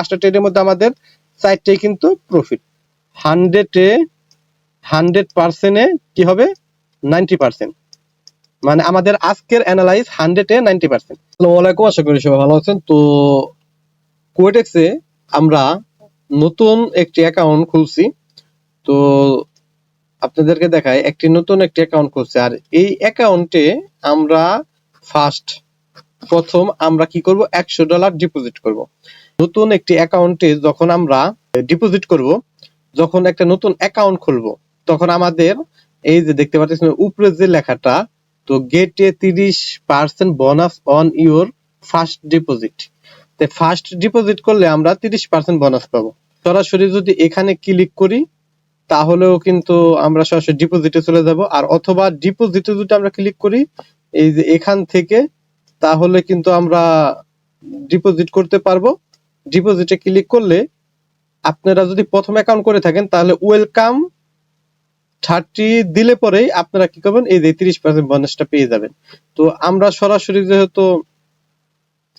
পাঁচটা ট্রেডের মধ্যে আমাদের চারটেই কিন্তু প্রফিট হান্ড্রেডে হান্ড্রেড পার্সেন্টে কি হবে? নাইনটি পার্সেন্ট মানে আমাদের আজকের অ্যানালাইজ হান্ড্রেডে নাইনটি পার্সেন্ট আলাইকুম, আশা করি সবাই ভালো আছেন। তো কোয়েটেক্সে আমরা নতুন একটি অ্যাকাউন্ট খুলছি। তো আপনাদেরকে দেখায় একটি নতুন একটি অ্যাকাউন্ট খুলছে। আর এই অ্যাকাউন্টে আমরা ফার্স্ট প্রথম আমরা কি করব? একশো ডলার ডিপোজিট করব। নতুন একটি অ্যাকাউন্টে যখন আমরা ডিপোজিট করব, যখন একটা নতুন অ্যাকাউন্ট খুলব, তখন আমাদের এই যে দেখতে পাচ্ছেন উপরে যে লেখাটা, তো গেটে তিরিশ percent bonus on your first deposit তো ফার্স্ট ডিপোজিট করলে আমরা তিরিশ পার্সেন্ট বোনাস পাবো। সরাসরি যদি এখানে ক্লিক করি, তাহলেও কিন্তু আমরা সরাসরি ডিপোজিটে চলে যাব। আর অথবা ডিপোজিটে যদি আমরা ক্লিক করি, এই যে এখান থেকে, তাহলে কিন্তু আমরা ডিপোজিট করতে পারব। ডিপোজিটে ক্লিক করলে আপনারা যদি প্রথম অ্যাকাউন্ট করে থাকেন, তাহলে ওয়েলকাম থার্টি দিলে পরেই আপনারা কি করবেন? এই যে তিরিশ পার্সেন্ট বোনাসটা পেয়ে যাবেন। তো আমরা সরাসরি যেহেতু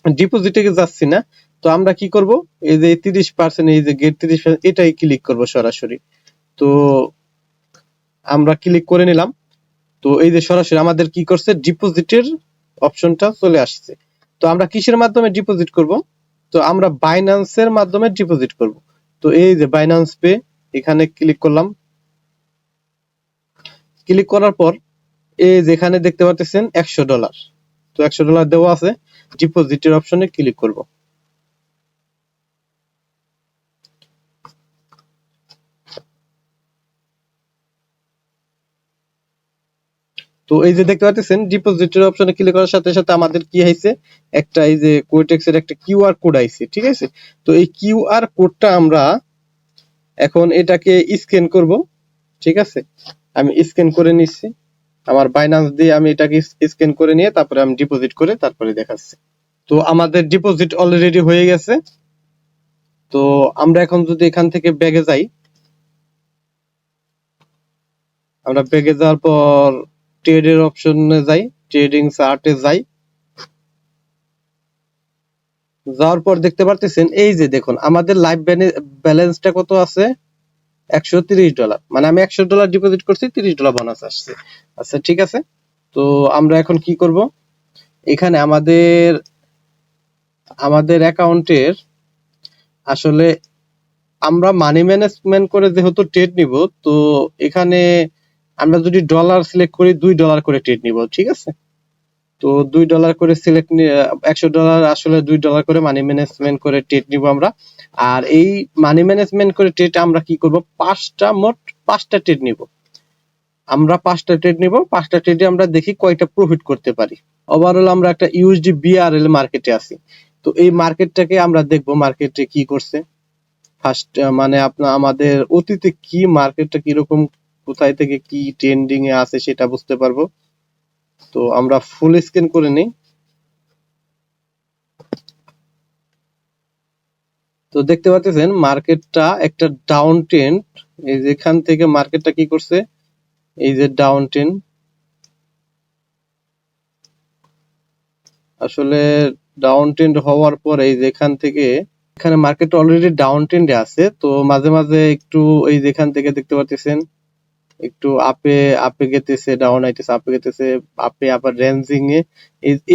ডিপোজিটে যাচ্ছি না, তো আমরা কি করব? এই যে তিরিশ পার্সেন্ট এই যে গেট তিরিশ এটাই ক্লিক করব সরাসরি। তো আমরা ক্লিক করে নিলাম। তো এই যে সরাসরি আমাদের কি করছে? ডিপোজিটের অপশনটা চলে আসছে। তো আমরা কিসের মাধ্যমে ডিপোজিট করব? তো আমরা বাইন্যান্সের মাধ্যমে ডিপোজিট করব। তো এই যে বাইন্যান্স পে এখানে ক্লিক করলাম। ক্লিক করার পর এই যেখানে দেখতে পাচ্ছেন একশো ডলার তো একশো ডলার দেওয়া আছে। ডিপোজিটের অপশনে ক্লিক করব। তো এই যে দেখতে পাচ্ছেন ডিপোজিটের অপশনে ক্লিক করার সাথে সাথে আমাদের কি হয়েছে একটা এই যে কোয়েটেক্স এর একটা কিউআর কোড আইছে, ঠিক আছে? তো এই কিউআর কোডটা আমরা এখন এটাকে স্ক্যান করব, ঠিক আছে? আমি স্ক্যান করে নিচ্ছি। আমার বাইন্যান্স দিয়ে আমি এটাকে স্ক্যান করে নিয়ে তারপরে আমি ডিপোজিট করে তারপরে দেখাচ্ছি। তো আমাদের ডিপোজিট অলরেডি হয়ে গেছে। তো আমরা এখন যদি এখান থেকে ব্যাগে যাই, আমরা ব্যাগে যাওয়ার পর ট্রেডের অপশনে যাই, ট্রেডিং চার্টে যাই। যাওয়ার পর দেখতে পারতেছেন, এই যে দেখুন, আমাদের লাইফ ব্যালেন্সটা কত আছে? একশো তিরিশ ডলার। মানে আমি একশো ডলার ডিপোজিট করছি, তিরিশ ডলার বোনাস আসছে। আচ্ছা ঠিক আছে? তো আমরা এখন কি করব? এখানে আমাদের আমাদের অ্যাকাউন্টের আসলে আমরা মানি ম্যানেজমেন্ট করে যেহেতু ট্রেড নিব, তো এখানে আমরা যদি ডলার সিলেক্ট করি, দুই ডলার করে ট্রেড নিব, ঠিক আছে? তো দুই ডলার করে সিলেক্ট একশো ডলার আসলে দুই ডলার করে মানি ম্যানেজমেন্ট করে ট্রেড নিব আমরা। আর এই মানি ম্যানেজমেন্ট করে ট্রেড আমরা কি করব? পাঁচটা মোট পাঁচটা ট্রেড নিব। আমরা পাঁচটা ট্রেড নিব, পাঁচটা ট্রেডে আমরা দেখি কয়টা প্রফিট করতে পারি। ওভারঅল আমরা একটা ইউএসডি বিআরএল মার্কেটে আছি। তো এই মার্কেটটাকে আমরা দেখব মার্কেটে কি করছে। ফার্স্ট মানে আপনার, আমাদের অতীতে কি মার্কেটটা কীরকম কোথায় থেকে কি ট্রেন্ডিং এ আছে সেটা বুঝতে পারব। তো আমরা ফুল স্ক্যান করে নিই। তো দেখতে পাচ্ছেন মার্কেটটা একটা ডাউন ট্রেন্ড এই যেখান থেকে মার্কেটটা কি করছে? এই যে ডাউন ট্রেন্ড আসলে ডাউন ট্রেন্ড হওয়ার পরে এই যেখান থেকে, এখানে মার্কেট অলরেডি ডাউন ট্রেন্ডে আছে। তো মাঝে মাঝে একটু এই যেখান থেকে দেখতে পাচ্ছেন একটু আপে আপে গেতেছে ডাউন আইতেছে, আপে গেতেছে, আপে আবার রেঞ্জিং এ,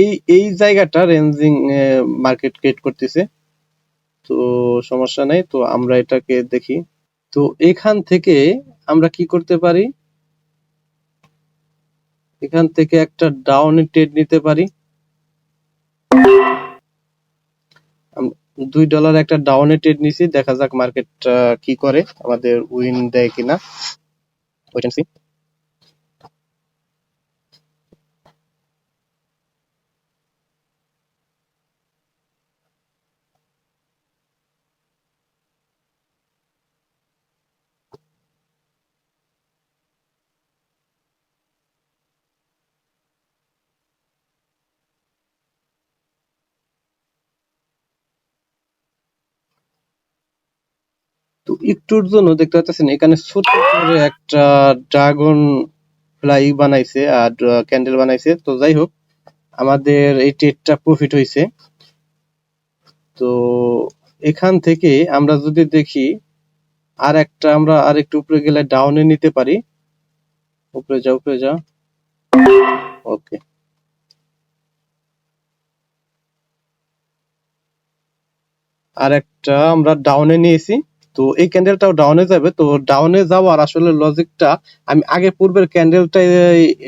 এই এই জায়গাটা রেঞ্জিং মার্কেট ক্রিয়েট করতেছে। তো সমস্যা নাই, তো আমরা এটাকে দেখি। তো এখান থেকে আমরা কি করতে পারি? এখান থেকে একটা ডাউন ট্রেড নিতে পারি। দুই ডলার একটা ডাউনে ট্রেড নিছি, দেখা যাক মার্কেট কি করে, আমাদের উইন দেয় কিনা। And see. একটুর জন্য দেখতে পাচ্ছেন এখানে ছোট করে একটা ড্রাগন ফ্লাই বানাইছে আর ক্যান্ডেল বানাইছে। তো যাই হোক, আমাদের এই ট্রেডটা প্রফিট হয়েছে তো এখান থেকে আমরা যদি দেখি, আর একটা আমরা আর একটু উপরে গেলে ডাউনে নিতে পারি। উপরে যা উপরে যা ওকে আর একটা আমরা ডাউনে নিয়েছি। তো এই ক্যান্ডেলটাও ডাউনে যাবে। তো ডাউনে যাওয়ার আসলে লজিকটা আমি আগে পূর্বের ক্যান্ডেলটা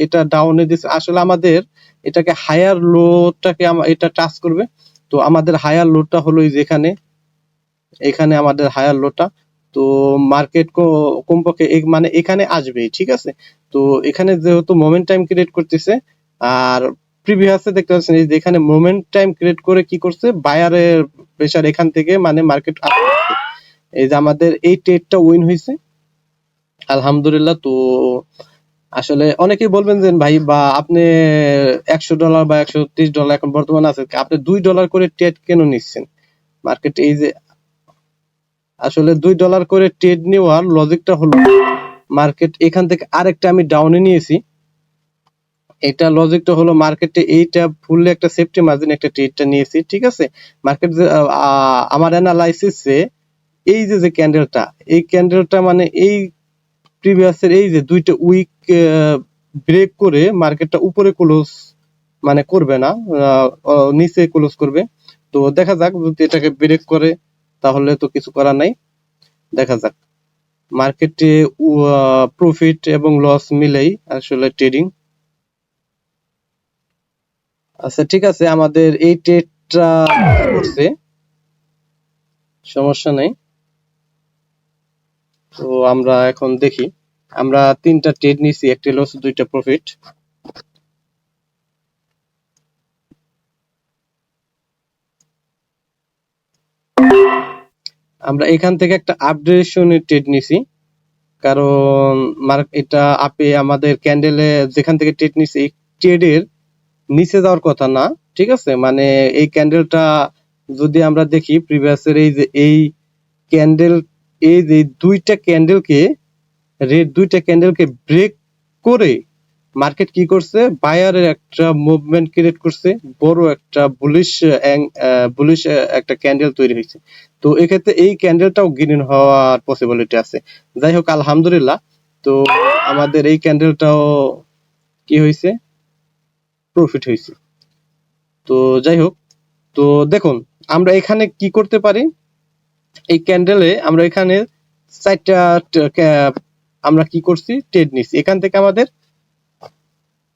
এটা ডাউনে দিছি। আসলে আমাদের এটাকে হায়ার লোটাকে এটা টাচ করবে। তো আমাদের হায়ার লোটা হলো যেখানে এখানে। আমাদের হায়ার লোটা তো মার্কেট কমপক্ষে মানে এখানে আসবে ঠিক আছে? তো এখানে যেহেতু মোমেন্ট টাইম ক্রিয়েট করতেছে, আর প্রিভিয়াসে দেখতে পাচ্ছেন, এই যে এখানে মোমেন্ট টাইম ক্রিয়েট করে কি করছে? বায়ারের প্রেসার এখান থেকে মানে মার্কেট এই যে আমাদের এই ট্রেডটা উইন হয়েছে আলহামদুলিল্লাহ। তো আসলে অনেকেই বলবেন যে, ভাই, বা আপনি একশো ডলার বা একশো ত্রিশ ডলার এখন বর্তমানে আছে, আপনি দুই ডলার করে ট্রেড কেন নিচ্ছেন? মার্কেট এই যে আসলে দুই ডলার করে ট্রেড নেওয়ার লজিকটা হলো মার্কেট এখান থেকে আরেকটা আমি ডাউনে নিয়েছি। এটা লজিকটা হলো মার্কেটে এইটা ফুললি একটা সেফটি মার্জিন একটা ট্রেডটা নিয়েছি, ঠিক আছে? মার্কেট আমার অ্যানালাইসিসে এই যে যে ক্যান্ডেলটা এই ক্যান্ডেলটা মানে এই প্রিভিয়াসের এই যে দুইটা উইক ব্রেক করে মার্কেটটা উপরে ক্লোজ মানে করবে না নিচে ক্লোজ করবে। তো দেখা যাক, যদি এটাকে ব্রেক করে, তাহলে তো কিছু করার নাই। দেখা যাক। মার্কেটে প্রফিট এবং লস মিলেই আসলে ট্রেডিং আচ্ছা ঠিক আছে, আমাদের এই ট্রেডটা করছে। সমস্যা নেই। তো আমরা এখন দেখি। আমরা তিনটা ট্রেড নিছি, একটা লস দুইটা প্রফিট আমরা এখান থেকে একটা আপডেশনের ট্রেড নিছি। কারণ মার্ক, এটা আপে আমাদের ক্যান্ডেলে যেখান থেকে ট্রেড নিছি ট্রেডের নিচে যাওয়ার কথা না, ঠিক আছে? মানে এই ক্যান্ডেলটা যদি আমরা দেখি প্রিভিয়াসের এই যে, এই ক্যান্ডেল এই যে দুইটা ক্যান্ডেলকে রেড দুইটা ক্যান্ডেলকে ব্রেক করে মার্কেট কি করছে? বায়ারের একটা মুভমেন্ট ক্রিয়েট করছে, বড় একটা বুলিশ বুলিশ একটা ক্যান্ডেল তৈরি হয়েছে। তো এক্ষেত্রে এই ক্যান্ডেলটাও গ্রিন হওয়ার পসিবিলিটি আছে। যাই হোক, আলহামদুলিল্লাহ। তো আমাদের এই ক্যান্ডেলটাও কি হয়েছে? প্রফিট হয়েছে। তো যাই হোক, তো দেখুন, আমরা এখানে কি করতে পারি? এই ক্যান্ডেলে আমরা এখানে চারটা আমরা কি করছি? ট্রেড নিছি। এখান থেকে আমাদের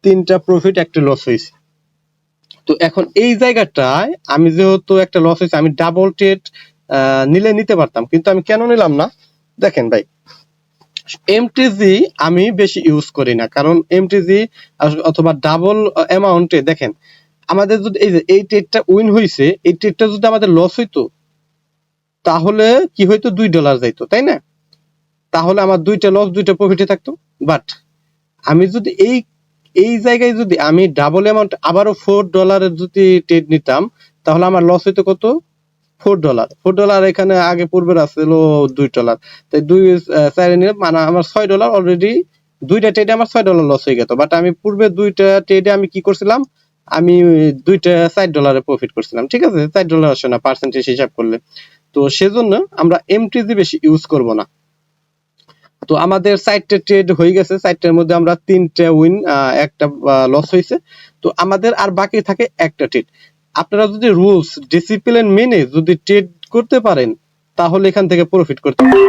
তিনটা প্রফিট একটা লস হয়েছে। তো এখন এই জায়গাটায় আমি যেহেতু একটা লস হয়েছে, আমি ডাবল ট্রেড নিলে নিতে পারতাম। কিন্তু আমি কেন নিলাম না? দেখেন ভাই এমটিজি আমি বেশি ইউজ করি না। কারণ এমটিজি অথবা ডাবল অ্যামাউন্টে দেখেন, আমাদের যদি এই যে, এই ট্রেডটা উইন হয়েছে এই ট্রেডটা যদি আমাদের লস হইতো তাহলে কি হইতো? দুই ডলার যাইতো, তাই না? তাহলে আমার দুইটা লস দুইটা প্রফিটে থাকতো। বাট আমি যদি এই এই জায়গায় যদি আমি ডাবল অ্যামাউন্ট আবারও ফোর ডলারের যদি ট্রেড নিতাম, তাহলে আমার লস হইতো কত? ফোর ডলার ফোর ডলার এখানে আগে পূর্বের আসছিল দুই ডলার তাই দুই চাইলে নিলে মানে আমার ছয় ডলার অলরেডি দুইটা ট্রেডে আমার ছয় ডলার লস হয়ে গেত। বাট আমি পূর্বে দুইটা ট্রেডে আমি কি করছিলাম? আমি দুইটা চার ডলারে প্রফিট করছিলাম। ঠিক আছে? চার ডলার আসে না পার্সেন্টেজ হিসাব করলে। তো সেজন্য আমরা এমটিজি বেশি ইউজ করব না। তো আমাদের চারটে ট্রেড হয়ে গেছে চারটের মধ্যে আমরা তিনটে উইন একটা লস হয়েছে। তো আমাদের আর বাকি থাকে একটা ট্রেড আপনারা যদি রুলস ডিসিপ্লিন মেনে যদি ট্রেড করতে পারেন, তাহলে এখান থেকে প্রফিট করতে পারেন।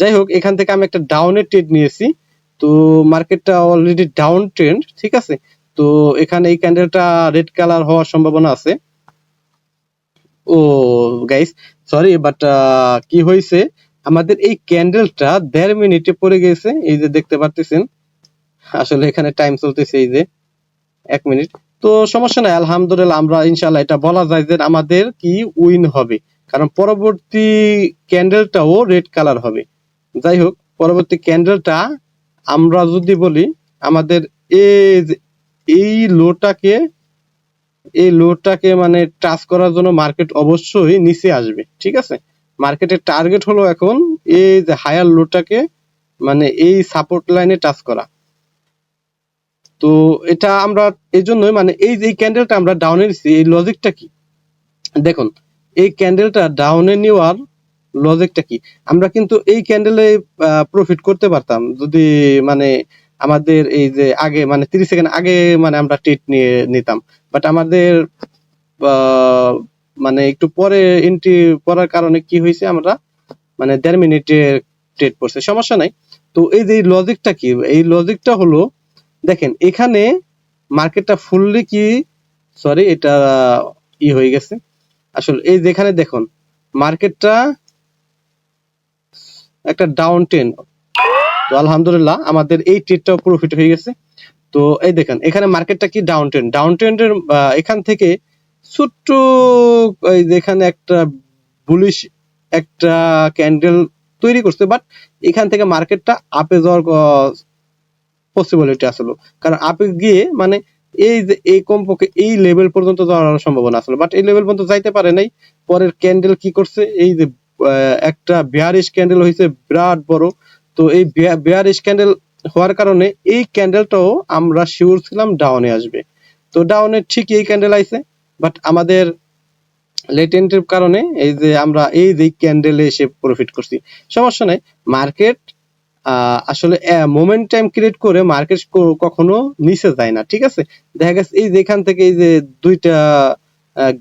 যাই হোক, এখান থেকে আমি একটা ডাউনের ট্রেড নিয়েছি। তো মার্কেটটা অলরেডি ডাউন ট্রেন্ড ঠিক আছে? তো এখানে এই ক্যান্ডেলটা রেড কালার হওয়ার সম্ভাবনা আছে। ও গাইস সরি বাট কি হয়েছে? আমাদের এই ক্যান্ডেলটা দেড় মিনিটে পড়ে গেছে। এই যে দেখতে পারতেছেন, আসলে এখানে টাইম চলতেছে এই যে এক মিনিট। তো সমস্যা নাই, আলহামদুলিল্লাহ আমরা ইনশাল্লাহ এটা বলা যায় যে আমাদের কি উইন হবে। কারণ পরবর্তী ক্যান্ডেলটাও রেড কালার হবে। যাই হোক, পরবর্তী ক্যান্ডেলটা আমরা যদি বলি, আমাদের এই লোটাকে এই লোটাকে মানে টাচ করার জন্য মার্কেট অবশ্যই নিচে আসবে, ঠিক আছে? মার্কেটের টার্গেট হলো এখন এই যে হায়ার লোটাকে মানে এই সাপোর্ট লাইনে টাচ করা। তো এটা আমরা এই জন্যই মানে এই যে ক্যান্ডেলটা আমরা ডাউনে নিচ্ছি এই লজিকটা কি? দেখুন, এই ক্যান্ডেলটা ডাউনে নেওয়ার লজিকটা কি? আমরা কিন্তু এই ক্যান্ডেলে প্রফিট করতে পারতাম যদি মানে আমাদের এই যে আগে মানে তিরিশ সেকেন্ড আগে মানে আমরা ট্রেড নিয়ে নিতাম। বাট আমাদের মানে একটু পরে এন্ট্রি করার কারণে কি হয়েছে, আমরা মানে দেড় মিনিটে ট্রেড পড়ছে সমস্যা নাই। তো এই যে লজিকটা কি? এই লজিকটা হলো, দেখেন, এখানে মার্কেটটা ফুললি কি সরি এটা ই হয়ে গেছে। আসলে এই যেখানে দেখুন মার্কেটটা একটা ডাউন টেন তো আলহামদুলিল্লাহ আমাদের এই ট্রেডটাও প্রফিট হয়ে গেছে। তো এই দেখেন, এখানে মার্কেটটা কি ডাউন ট্রেন্ড ডাউন ট্রেন্ডের এখান থেকে ছোট্ট, এই যে এখানে একটা বুলিশ একটা ক্যান্ডেল তৈরি করছে বাট এখান থেকে মার্কেটটা আপে যাওয়ার পসিবিলিটি আসলো কারণ আপে গিয়ে মানে এই যে এই কমপক্ষে এই লেভেল পর্যন্ত যাওয়ার সম্ভাবনা আসলো বাট এই লেভেল পর্যন্ত যাইতে পারে নাই। পরের ক্যান্ডেল কি করছে? এই যে একটা বিয়ারিশ ক্যান্ডেল হয়েছে বিরাট বড়। তো এই বিয়ারিশ ক্যান্ডেল হওয়ার কারণে এই ক্যান্ডেলটাও আমরা শিওর ছিলাম ডাউনে আসবে। তো ডাউনে ঠিক এই ক্যান্ডেল আইছে বাট আমাদের লেটেন্টের কারণে এই যে আমরা এই যে ক্যান্ডেলে এসে প্রফিট করছি। সমস্যা নাই মার্কেট আসলে মোমেন্ট টাইম ক্রিয়েট করে মার্কেট কখনো নিচে যায় না, ঠিক আছে? দেখা গেছে এই যে এখান থেকে এই যে দুইটা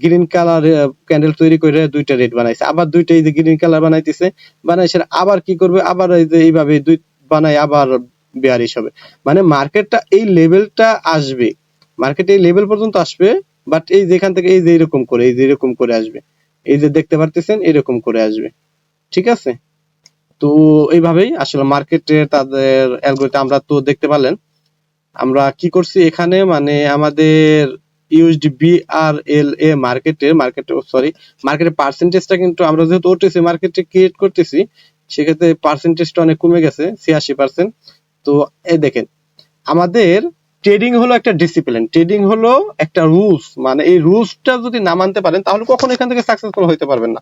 গ্রিন কালার ক্যান্ডেল তৈরি করে দুইটা রেড বানাইছে। আবার দুইটা এই যে গ্রিন কালার বানাইতেছে বানাইছে আবার কি করবে? আবার এই যে এইভাবে দুই বানাই আবার বেয়ারিশ হবে। মানে মার্কেটটা এই লেভেলটা আসবে। মার্কেট এই লেভেল পর্যন্ত আসবে বাট এই যেখান থেকে এই যে এরকম করে, এই যে এরকম করে আসবে। এই যে দেখতে পারতেছেন, এরকম করে আসবে। ঠিক আছে? তো এইভাবেই আসলে মার্কেটে তাদের অ্যালগোরিথম আমরা তো দেখতে পারলেন। আমরা কি করছি এখানে? মানে আমাদের এ মার্কেটে সরি মার্কেটের পার্সেন্টেজটা কিন্তু আমরা যেহেতু ওটিসি মার্কেটে ক্রিয়েট করতেছি, সেক্ষেত্রে পার্সেন্টেজটা অনেক কমে গেছে, ছিয়াশি পার্সেন্ট তো এই দেখেন, আমাদের ট্রেডিং হলো একটা ডিসিপ্লিন ট্রেডিং হলো একটা রুলস মানে এই রুলসটা যদি না মানতে পারেন, তাহলে কখনো এখান থেকে সাকসেসফুল হইতে পারবেন না।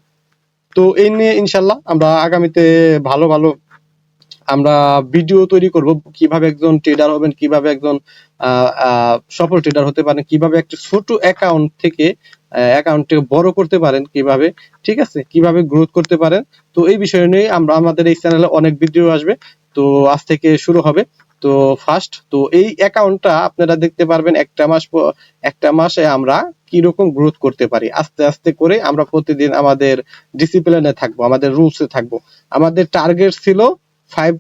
তো এই নিয়ে ইনশাল্লাহ আমরা আগামীতে ভালো ভালো আমরা ভিডিও তৈরি করব, কীভাবে একজন ট্রেডার হবেন, কীভাবে একজন সফল ট্রেডার হতে পারেন, কীভাবে একটা ছোট অ্যাকাউন্ট থেকে অ্যাকাউন্টকে বড় করতে পারেন, কীভাবে, ঠিক আছে? কীভাবে গ্রোথ করতে পারেন? তো এই বিষয় নিয়ে আমরা, আমাদের এই চ্যানেলে অনেক ভিডিও আসবে। তো আজ থেকে শুরু হবে। তো ফার্স্ট তো এই অ্যাকাউন্টটা আপনারা দেখতে পারবেন একটা মাস একটা মাসে আমরা কীরকম গ্রোথ করতে পারি। আস্তে আস্তে করে আমরা প্রতিদিন আমাদের ডিসিপ্লিনে থাকব, আমাদের রুলসে থাকব। আমাদের টার্গেট ছিল ফাইভ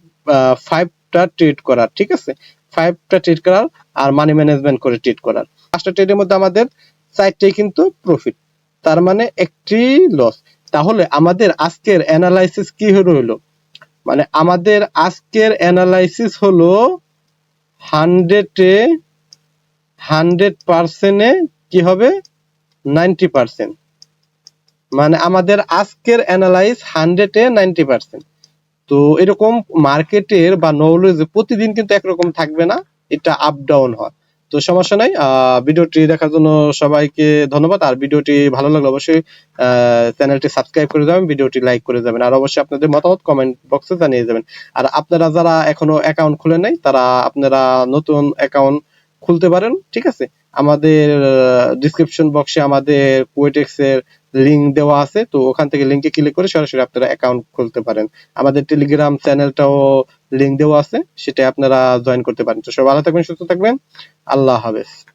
ফাইভ ফাইভটা ট্রেড করার, ঠিক আছে? ফাইভটা ট্রেড করার আর মানি ম্যানেজমেন্ট করে ট্রেড করার। পাঁচটা ট্রেডের মধ্যে আমাদের চারটেই কিন্তু প্রফিট তার মানে একটি লস তাহলে আমাদের আজকের অ্যানালাইসিস কি হলো? মানে আমাদের আজকের অ্যানালাইসিস হলো হান্ড্রেডে হান্ড্রেড পার্সেন্টে কি হবে? নাইনটি পার্সেন্ট মানে আমাদের আজকের অ্যানালাইজ হান্ড্রেডে নাইনটি পার্সেন্ট তো এরকম মার্কেটের বা নলেজ প্রতিদিন কিন্তু একরকম থাকবে না, এটা আপ ডাউন হয়। তো সমস্যা নাই ভিডিওটি দেখার জন্য সবাইকে ধন্যবাদ। আর ভিডিওটি ভালো লাগলে অবশ্যই চ্যানেলটি সাবস্ক্রাইব করে যাবেন, ভিডিওটি লাইক করে যাবেন, আর অবশ্যই আপনাদের মতামত কমেন্ট বক্সে জানিয়ে যাবেন। আর আপনারা যারা এখনও অ্যাকাউন্ট খুলে নাই, তারা আপনারা নতুন অ্যাকাউন্ট খুলতে পারেন, ঠিক আছে? আমাদের ডিসক্রিপশন বক্সে আমাদের কুয়েটেক্স লিংক দেওয়া আছে, তো ওখান থেকে লিংকে ক্লিক করে সরাসরি আপনারা অ্যাকাউন্ট খুলতে পারেন। আমাদের টেলিগ্রাম চ্যানেলটাও লিংক দেওয়া আছে সেটা আপনারা জয়েন করতে পারেন। তো সবাই ভালো থাকবেন, সুস্থ থাকবেন। আল্লাহ হাফেজ।